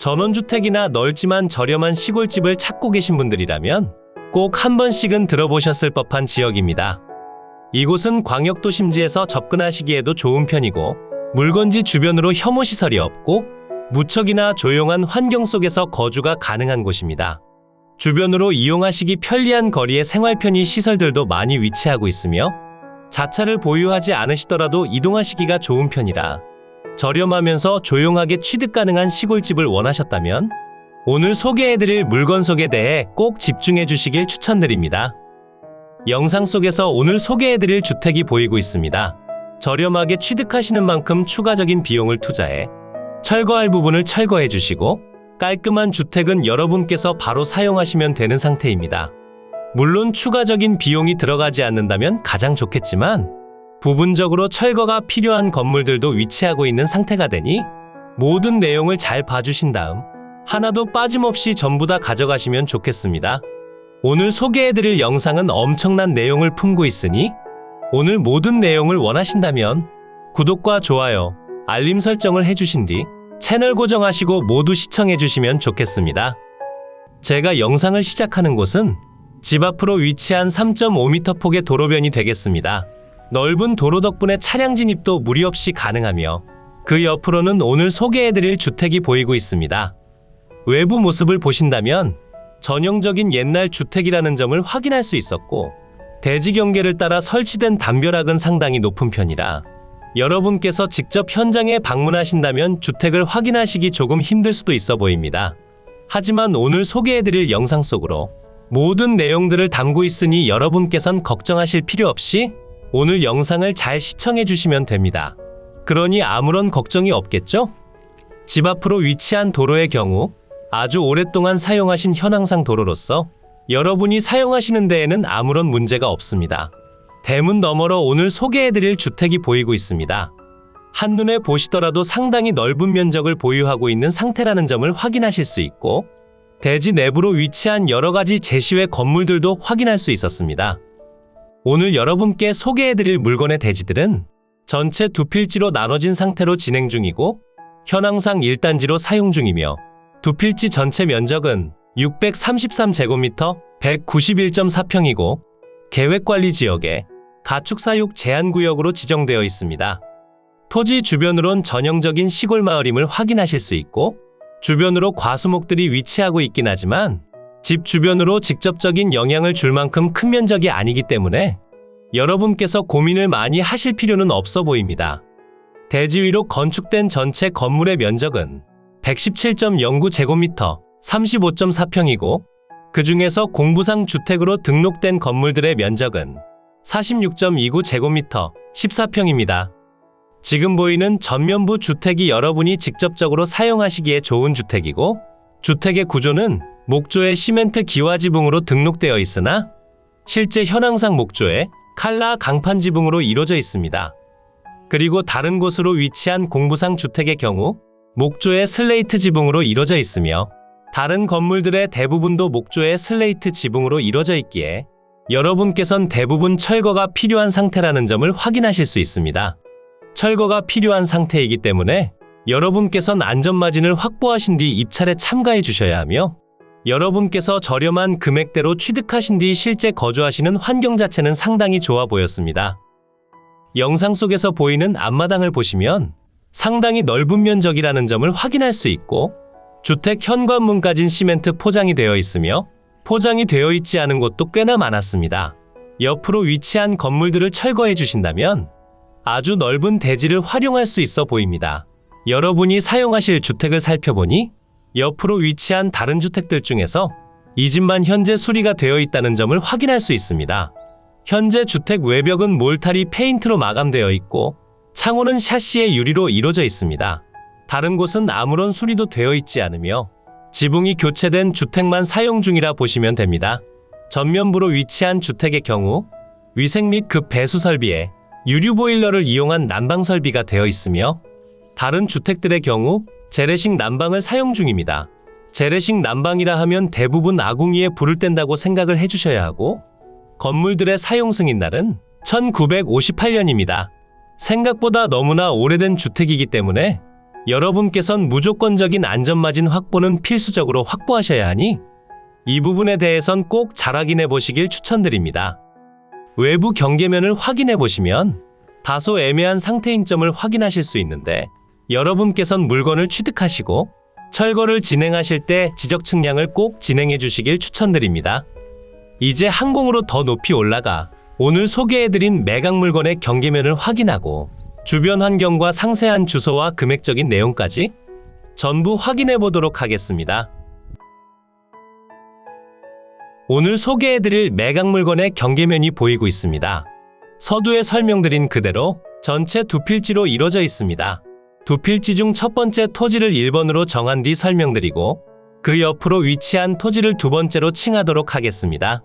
전원주택이나 넓지만 저렴한 시골집을 찾고 계신 분들이라면 꼭 한 번씩은 들어보셨을 법한 지역입니다. 이곳은 광역도 심지에서 접근하시기에도 좋은 편이고 물건지 주변으로 혐오시설이 없고 무척이나 조용한 환경 속에서 거주가 가능한 곳입니다. 주변으로 이용하시기 편리한 거리에 생활 편의 시설들도 많이 위치하고 있으며 자차를 보유하지 않으시더라도 이동하시기가 좋은 편이라 저렴하면서 조용하게 취득 가능한 시골집을 원하셨다면 오늘 소개해드릴 물건 속에 대해 꼭 집중해 주시길 추천드립니다. 영상 속에서 오늘 소개해드릴 주택이 보이고 있습니다. 저렴하게 취득하시는 만큼 추가적인 비용을 투자해 철거할 부분을 철거해 주시고 깔끔한 주택은 여러분께서 바로 사용하시면 되는 상태입니다. 물론 추가적인 비용이 들어가지 않는다면 가장 좋겠지만 부분적으로 철거가 필요한 건물들도 위치하고 있는 상태가 되니 모든 내용을 잘 봐주신 다음 하나도 빠짐없이 전부 다 가져가시면 좋겠습니다. 오늘 소개해드릴 영상은 엄청난 내용을 품고 있으니 오늘 모든 내용을 원하신다면 구독과 좋아요, 알림 설정을 해주신 뒤 채널 고정하시고 모두 시청해주시면 좋겠습니다. 제가 영상을 시작하는 곳은 집 앞으로 위치한 3.5m 폭의 도로변이 되겠습니다. 넓은 도로 덕분에 차량 진입도 무리 없이 가능하며 그 옆으로는 오늘 소개해드릴 주택이 보이고 있습니다. 외부 모습을 보신다면 전형적인 옛날 주택이라는 점을 확인할 수 있었고 대지 경계를 따라 설치된 담벼락은 상당히 높은 편이라 여러분께서 직접 현장에 방문하신다면 주택을 확인하시기 조금 힘들 수도 있어 보입니다. 하지만 오늘 소개해드릴 영상 속으로 모든 내용들을 담고 있으니 여러분께선 걱정하실 필요 없이 오늘 영상을 잘 시청해 주시면 됩니다. 그러니 아무런 걱정이 없겠죠? 집 앞으로 위치한 도로의 경우 아주 오랫동안 사용하신 현황상 도로로서 여러분이 사용하시는 데에는 아무런 문제가 없습니다. 대문 너머로 오늘 소개해드릴 주택이 보이고 있습니다. 한눈에 보시더라도 상당히 넓은 면적을 보유하고 있는 상태라는 점을 확인하실 수 있고 대지 내부로 위치한 여러 가지 제시외 건물들도 확인할 수 있었습니다. 오늘 여러분께 소개해드릴 물건의 대지들은 전체 두 필지로 나눠진 상태로 진행 중이고 현황상 1단지로 사용 중이며 두 필지 전체 면적은 633제곱미터 191.4평이고 계획관리 지역에 가축사육 제한구역으로 지정되어 있습니다. 토지 주변으론 전형적인 시골 마을임을 확인하실 수 있고 주변으로 과수목들이 위치하고 있긴 하지만 집 주변으로 직접적인 영향을 줄 만큼 큰 면적이 아니기 때문에 여러분께서 고민을 많이 하실 필요는 없어 보입니다. 대지 위로 건축된 전체 건물의 면적은 117.09제곱미터 35.4평이고 그 중에서 공부상 주택으로 등록된 건물들의 면적은 46.29제곱미터 14평입니다. 지금 보이는 전면부 주택이 여러분이 직접적으로 사용하시기에 좋은 주택이고 주택의 구조는 목조의 시멘트 기와 지붕으로 등록되어 있으나 실제 현황상 목조의 칼라 강판 지붕으로 이루어져 있습니다. 그리고 다른 곳으로 위치한 공부상 주택의 경우 목조의 슬레이트 지붕으로 이루어져 있으며 다른 건물들의 대부분도 목조의 슬레이트 지붕으로 이루어져 있기에 여러분께선 대부분 철거가 필요한 상태라는 점을 확인하실 수 있습니다. 철거가 필요한 상태이기 때문에 여러분께선 안전마진을 확보하신 뒤 입찰에 참가해 주셔야 하며 여러분께서 저렴한 금액대로 취득하신 뒤 실제 거주하시는 환경 자체는 상당히 좋아 보였습니다. 영상 속에서 보이는 앞마당을 보시면 상당히 넓은 면적이라는 점을 확인할 수 있고 주택 현관문까진 시멘트 포장이 되어 있으며 포장이 되어 있지 않은 곳도 꽤나 많았습니다. 옆으로 위치한 건물들을 철거해 주신다면 아주 넓은 대지를 활용할 수 있어 보입니다. 여러분이 사용하실 주택을 살펴보니 옆으로 위치한 다른 주택들 중에서 이 집만 현재 수리가 되어 있다는 점을 확인할 수 있습니다. 현재 주택 외벽은 몰타리 페인트로 마감되어 있고 창호는 샤시의 유리로 이루어져 있습니다. 다른 곳은 아무런 수리도 되어 있지 않으며 지붕이 교체된 주택만 사용 중이라 보시면 됩니다. 전면부로 위치한 주택의 경우 위생 및 급 배수 설비에 유류 보일러를 이용한 난방 설비가 되어 있으며 다른 주택들의 경우 재래식 난방을 사용 중입니다. 재래식 난방이라 하면 대부분 아궁이에 불을 뗀다고 생각을 해주셔야 하고 건물들의 사용 승인 날은 1958년입니다. 생각보다 너무나 오래된 주택이기 때문에 여러분께선 무조건적인 안전마진 확보는 필수적으로 확보하셔야 하니 이 부분에 대해선 꼭 잘 확인해 보시길 추천드립니다. 외부 경계면을 확인해 보시면 다소 애매한 상태인 점을 확인하실 수 있는데 여러분께선 물건을 취득하시고 철거를 진행하실 때 지적 측량을 꼭 진행해 주시길 추천드립니다. 이제 항공으로 더 높이 올라가 오늘 소개해드린 매각 물건의 경계면을 확인하고 주변 환경과 상세한 주소와 금액적인 내용까지 전부 확인해 보도록 하겠습니다. 오늘 소개해드릴 매각 물건의 경계면이 보이고 있습니다. 서두에 설명드린 그대로 전체 두 필지로 이루어져 있습니다. 두 필지 중 첫 번째 토지를 1번으로 정한 뒤 설명드리고 그 옆으로 위치한 토지를 두 번째로 칭하도록 하겠습니다.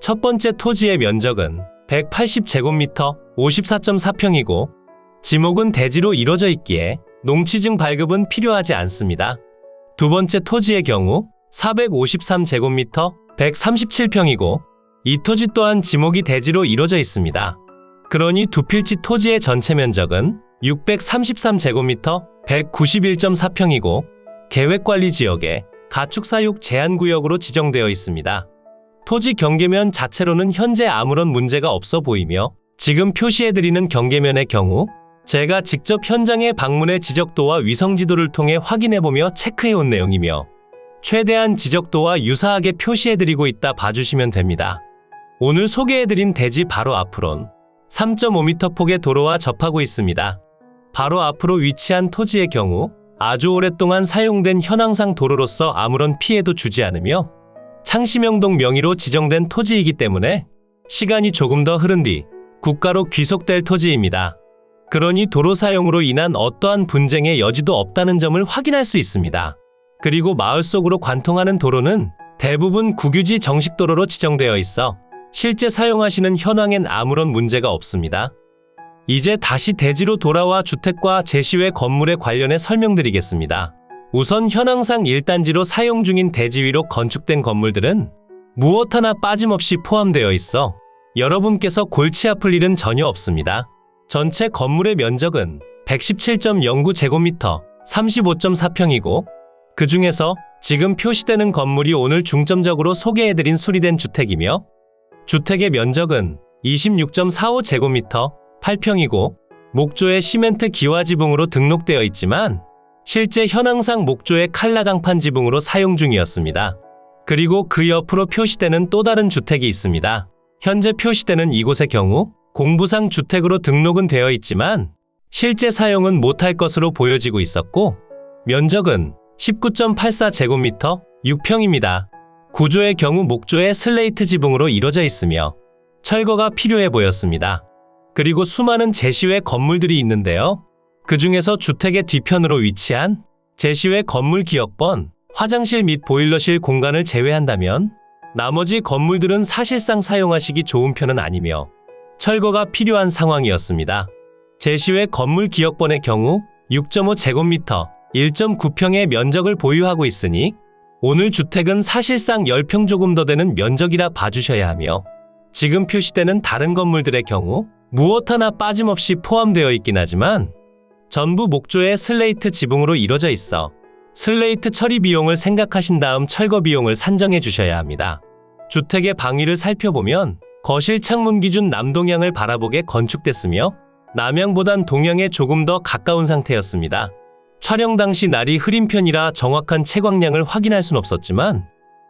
첫 번째 토지의 면적은 180제곱미터 54.4평이고 지목은 대지로 이루어져 있기에 농취증 발급은 필요하지 않습니다. 두 번째 토지의 경우 453제곱미터 137평이고 이 토지 또한 지목이 대지로 이루어져 있습니다. 그러니 두 필지 토지의 전체 면적은 633제곱미터 191.4평이고 계획관리 지역에 가축사육 제한구역으로 지정되어 있습니다. 토지 경계면 자체로는 현재 아무런 문제가 없어 보이며 지금 표시해드리는 경계면의 경우 제가 직접 현장에 방문해 지적도와 위성지도를 통해 확인해보며 체크해온 내용이며 최대한 지적도와 유사하게 표시해드리고 있다 봐주시면 됩니다. 오늘 소개해드린 대지 바로 앞으론 3.5m 폭의 도로와 접하고 있습니다. 바로 앞으로 위치한 토지의 경우 아주 오랫동안 사용된 현황상 도로로서 아무런 피해도 주지 않으며 창시명동 명의로 지정된 토지이기 때문에 시간이 조금 더 흐른 뒤 국가로 귀속될 토지입니다. 그러니 도로 사용으로 인한 어떠한 분쟁의 여지도 없다는 점을 확인할 수 있습니다. 그리고 마을 속으로 관통하는 도로는 대부분 국유지 정식도로로 지정되어 있어 실제 사용하시는 현황엔 아무런 문제가 없습니다. 이제 다시 대지로 돌아와 주택과 제시외 건물에 관련해 설명드리겠습니다. 우선 현황상 1단지로 사용 중인 대지 위로 건축된 건물들은 무엇 하나 빠짐없이 포함되어 있어 여러분께서 골치 아플 일은 전혀 없습니다. 전체 건물의 면적은 117.09제곱미터 35.4평이고 그 중에서 지금 표시되는 건물이 오늘 중점적으로 소개해드린 수리된 주택이며 주택의 면적은 26.45제곱미터 8평이고 목조의 시멘트 기와 지붕으로 등록되어 있지만 실제 현황상 목조의 칼라 강판 지붕으로 사용 중이었습니다. 그리고 그 옆으로 표시되는 또 다른 주택이 있습니다. 현재 표시되는 이곳의 경우 공부상 주택으로 등록은 되어 있지만 실제 사용은 못할 것으로 보여지고 있었고 면적은 19.84제곱미터 6평입니다. 구조의 경우 목조의 슬레이트 지붕으로 이루어져 있으며 철거가 필요해 보였습니다. 그리고 수많은 제시외 건물들이 있는데요. 그 중에서 주택의 뒤편으로 위치한 제시외 건물 기역번, 화장실 및 보일러실 공간을 제외한다면 나머지 건물들은 사실상 사용하시기 좋은 편은 아니며 철거가 필요한 상황이었습니다. 제시외 건물 기역번의 경우 6.5제곱미터 1.9평의 면적을 보유하고 있으니 오늘 주택은 사실상 10평 조금 더 되는 면적이라 봐주셔야 하며 지금 표시되는 다른 건물들의 경우 무엇 하나 빠짐없이 포함되어 있긴 하지만 전부 목조의 슬레이트 지붕으로 이루어져 있어 슬레이트 처리 비용을 생각하신 다음 철거 비용을 산정해 주셔야 합니다. 주택의 방위를 살펴보면 거실 창문 기준 남동향을 바라보게 건축됐으며 남향보단 동향에 조금 더 가까운 상태였습니다. 촬영 당시 날이 흐린 편이라 정확한 채광량을 확인할 순 없었지만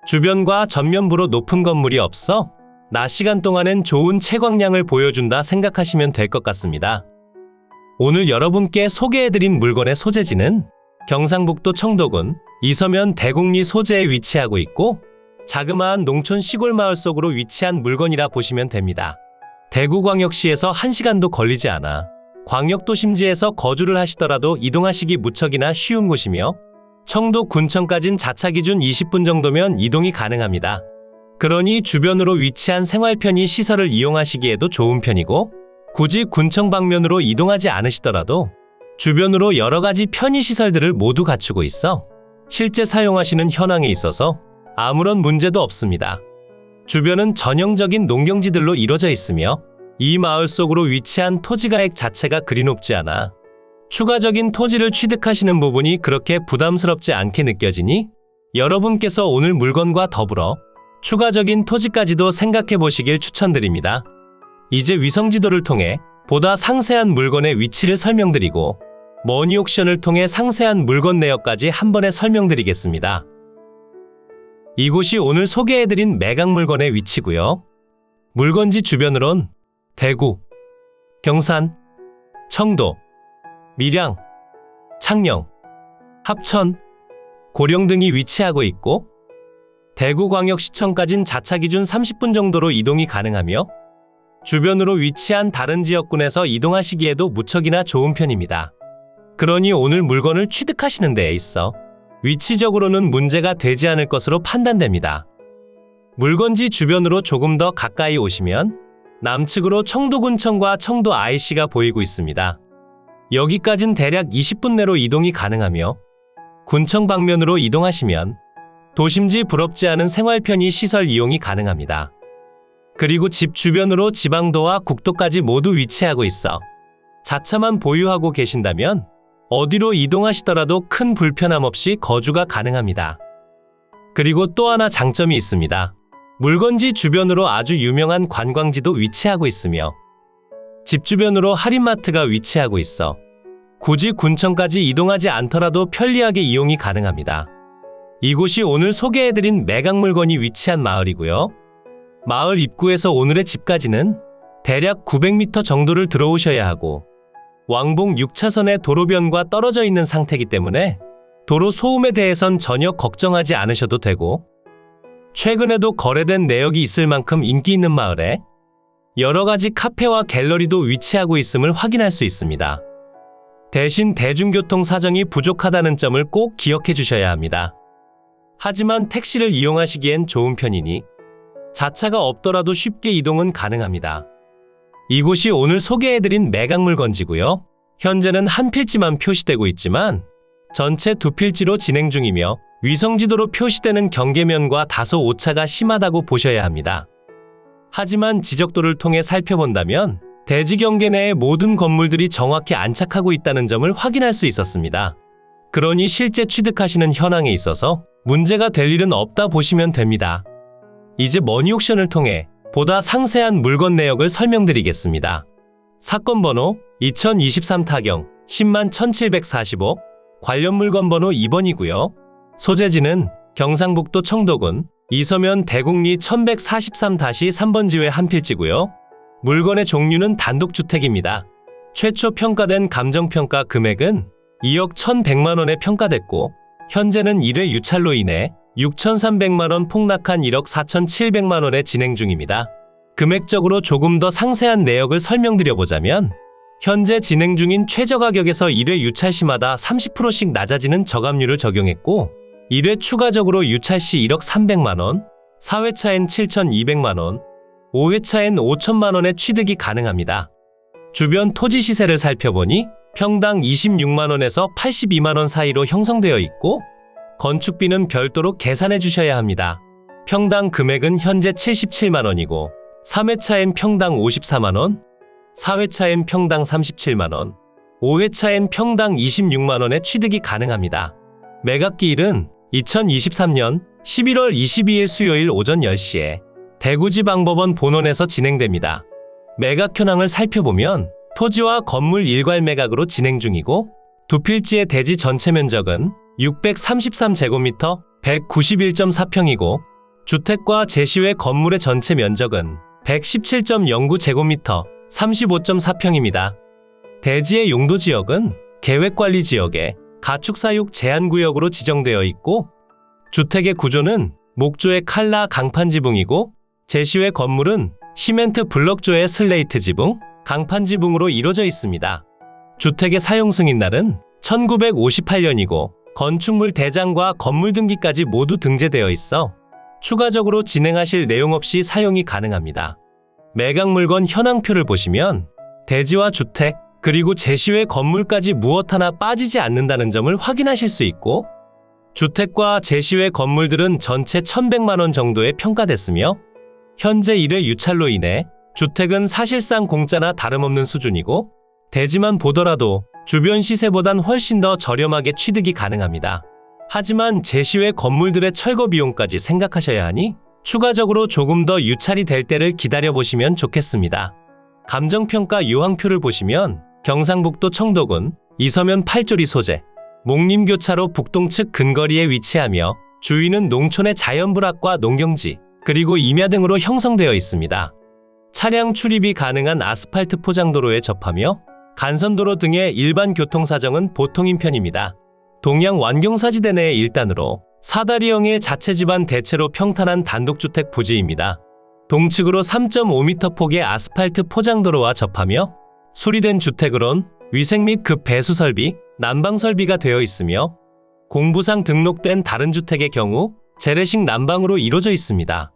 주변과 전면부로 높은 건물이 없어 낮 시간 동안엔 좋은 채광량을 보여준다 생각하시면 될 것 같습니다. 오늘 여러분께 소개해드린 물건의 소재지는 경상북도 청도군 이서면 대곡리 소재에 위치하고 있고 자그마한 농촌 시골 마을 속으로 위치한 물건이라 보시면 됩니다. 대구광역시에서 1시간도 걸리지 않아 광역도심지에서 거주를 하시더라도 이동하시기 무척이나 쉬운 곳이며 청도 군청까진 자차 기준 20분 정도면 이동이 가능합니다. 그러니 주변으로 위치한 생활 편의 시설을 이용하시기에도 좋은 편이고 굳이 군청 방면으로 이동하지 않으시더라도 주변으로 여러 가지 편의 시설들을 모두 갖추고 있어 실제 사용하시는 현황에 있어서 아무런 문제도 없습니다. 주변은 전형적인 농경지들로 이루어져 있으며 이 마을 속으로 위치한 토지 가액 자체가 그리 높지 않아 추가적인 토지를 취득하시는 부분이 그렇게 부담스럽지 않게 느껴지니 여러분께서 오늘 물건과 더불어 추가적인 토지까지도 생각해 보시길 추천드립니다. 이제 위성지도를 통해 보다 상세한 물건의 위치를 설명드리고 머니옥션을 통해 상세한 물건 내역까지 한 번에 설명드리겠습니다. 이곳이 오늘 소개해드린 매각 물건의 위치고요. 물건지 주변으론 대구, 경산, 청도, 밀양, 창녕, 합천, 고령 등이 위치하고 있고 대구광역시청까진 자차 기준 30분 정도로 이동이 가능하며 주변으로 위치한 다른 지역군에서 이동하시기에도 무척이나 좋은 편입니다. 그러니 오늘 물건을 취득하시는 데에 있어 위치적으로는 문제가 되지 않을 것으로 판단됩니다. 물건지 주변으로 조금 더 가까이 오시면 남측으로 청도군청과 청도 IC가 보이고 있습니다. 여기까진 대략 20분 내로 이동이 가능하며 군청 방면으로 이동하시면 도심지 부럽지 않은 생활 편의 시설 이용이 가능합니다. 그리고 집 주변으로 지방도와 국도까지 모두 위치하고 있어 자차만 보유하고 계신다면 어디로 이동하시더라도 큰 불편함 없이 거주가 가능합니다. 그리고 또 하나 장점이 있습니다. 물건지 주변으로 아주 유명한 관광지도 위치하고 있으며 집 주변으로 할인마트가 위치하고 있어 굳이 군청까지 이동하지 않더라도 편리하게 이용이 가능합니다. 이곳이 오늘 소개해드린 매각 물건이 위치한 마을이고요. 마을 입구에서 오늘의 집까지는 대략 900m 정도를 들어오셔야 하고 왕복 6차선의 도로변과 떨어져 있는 상태이기 때문에 도로 소음에 대해선 전혀 걱정하지 않으셔도 되고 최근에도 거래된 내역이 있을 만큼 인기 있는 마을에 여러 가지 카페와 갤러리도 위치하고 있음을 확인할 수 있습니다. 대신 대중교통 사정이 부족하다는 점을 꼭 기억해 주셔야 합니다. 하지만 택시를 이용하시기엔 좋은 편이니 자차가 없더라도 쉽게 이동은 가능합니다. 이곳이 오늘 소개해드린 매각 물건지고요. 현재는 한 필지만 표시되고 있지만 전체 두 필지로 진행 중이며 위성지도로 표시되는 경계면과 다소 오차가 심하다고 보셔야 합니다. 하지만 지적도를 통해 살펴본다면 대지 경계 내의 모든 건물들이 정확히 안착하고 있다는 점을 확인할 수 있었습니다. 그러니 실제 취득하시는 현황에 있어서 문제가 될 일은 없다 보시면 됩니다. 이제 머니옥션을 통해 보다 상세한 물건 내역을 설명드리겠습니다. 사건 번호 2023 타경 10만 1745 관련 물건 번호 2번이고요. 소재지는 경상북도 청도군 이서면 대곡리 1143-3번 지회 한 필지고요. 물건의 종류는 단독주택입니다. 최초 평가된 감정평가 금액은 2억 1,100만 원에 평가됐고 현재는 1회 유찰로 인해 6,300만 원 폭락한 1억 4,700만 원에 진행 중입니다. 금액적으로 조금 더 상세한 내역을 설명드려 보자면 현재 진행 중인 최저 가격에서 1회 유찰 시마다 30%씩 낮아지는 저감률을 적용했고 1회 추가적으로 유찰 시 1억 300만 원, 4회차엔 7,200만 원, 5회차엔 5천만 원의 취득이 가능합니다. 주변 토지 시세를 살펴보니 평당 26만 원에서 82만 원 사이로 형성되어 있고 건축비는 별도로 계산해 주셔야 합니다. 평당 금액은 현재 77만 원이고 3회차엔 평당 54만 원, 4회차엔 평당 37만 원, 5회차엔 평당 26만 원의 취득이 가능합니다. 매각기일은 2023년 11월 22일 수요일 오전 10시에 대구지방법원 본원에서 진행됩니다. 매각 현황을 살펴보면 토지와 건물 일괄 매각으로 진행 중이고 두 필지의 대지 전체 면적은 633제곱미터 191.4평이고 주택과 제시외 건물의 전체 면적은 117.09제곱미터 35.4평입니다. 대지의 용도 지역은 계획관리 지역에 가축사육 제한구역으로 지정되어 있고 주택의 구조는 목조의 칼라 강판 지붕이고 제시외 건물은 시멘트 블럭조의 슬레이트 지붕, 강판 지붕으로 이루어져 있습니다. 주택의 사용 승인 날은 1958년이고 건축물 대장과 건물 등기까지 모두 등재되어 있어 추가적으로 진행하실 내용 없이 사용이 가능합니다. 매각 물건 현황표를 보시면 대지와 주택, 그리고 제시외 건물까지 무엇 하나 빠지지 않는다는 점을 확인하실 수 있고 주택과 제시외 건물들은 전체 1100만 원 정도에 평가됐으며 현재 1회 유찰로 인해 주택은 사실상 공짜나 다름없는 수준이고 대지만 보더라도 주변 시세보단 훨씬 더 저렴하게 취득이 가능합니다. 하지만 제시외 건물들의 철거 비용까지 생각하셔야 하니 추가적으로 조금 더 유찰이 될 때를 기다려 보시면 좋겠습니다. 감정평가 유황표를 보시면 경상북도 청도군 이서면 팔조리 소재, 목림교차로 북동측 근거리에 위치하며 주위는 농촌의 자연불악과 농경지, 그리고 임야 등으로 형성되어 있습니다. 차량 출입이 가능한 아스팔트 포장도로에 접하며 간선도로 등의 일반 교통사정은 보통인 편입니다. 동양 완경사지대 내의 일단으로 사다리형의 자체 집안 대체로 평탄한 단독주택 부지입니다. 동측으로 3.5m 폭의 아스팔트 포장도로와 접하며 수리된 주택으론 위생 및 급 배수 설비, 난방 설비가 되어 있으며 공부상 등록된 다른 주택의 경우 재래식 난방으로 이루어져 있습니다.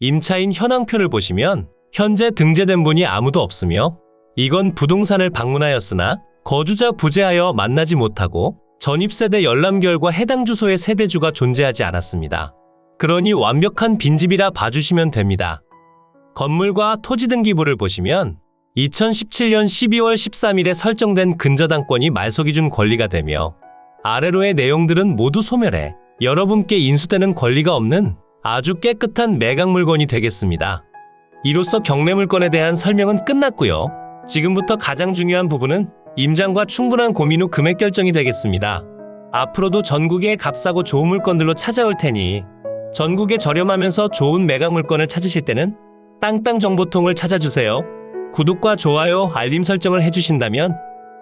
임차인 현황표를 보시면 현재 등재된 분이 아무도 없으며 이건 부동산을 방문하였으나 거주자 부재하여 만나지 못하고 전입세대 열람 결과 해당 주소의 세대주가 존재하지 않았습니다. 그러니 완벽한 빈집이라 봐주시면 됩니다. 건물과 토지 등기부를 보시면 2017년 12월 13일에 설정된 근저당권이 말소기준 권리가 되며 아래로의 내용들은 모두 소멸해 여러분께 인수되는 권리가 없는 아주 깨끗한 매각 물건이 되겠습니다. 이로써 경매 물건에 대한 설명은 끝났고요. 지금부터 가장 중요한 부분은 임장과 충분한 고민 후 금액 결정이 되겠습니다. 앞으로도 전국의 값싸고 좋은 물건들로 찾아올 테니 전국에 저렴하면서 좋은 매각 물건을 찾으실 때는 땅땅 정보통을 찾아주세요. 구독과 좋아요, 알림 설정을 해주신다면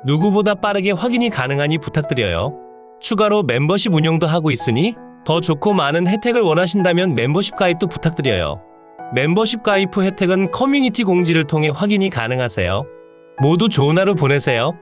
누구보다 빠르게 확인이 가능하니 부탁드려요. 추가로 멤버십 운영도 하고 있으니 더 좋고 많은 혜택을 원하신다면 멤버십 가입도 부탁드려요. 멤버십 가입 후 혜택은 커뮤니티 공지를 통해 확인이 가능하세요. 모두 좋은 하루 보내세요.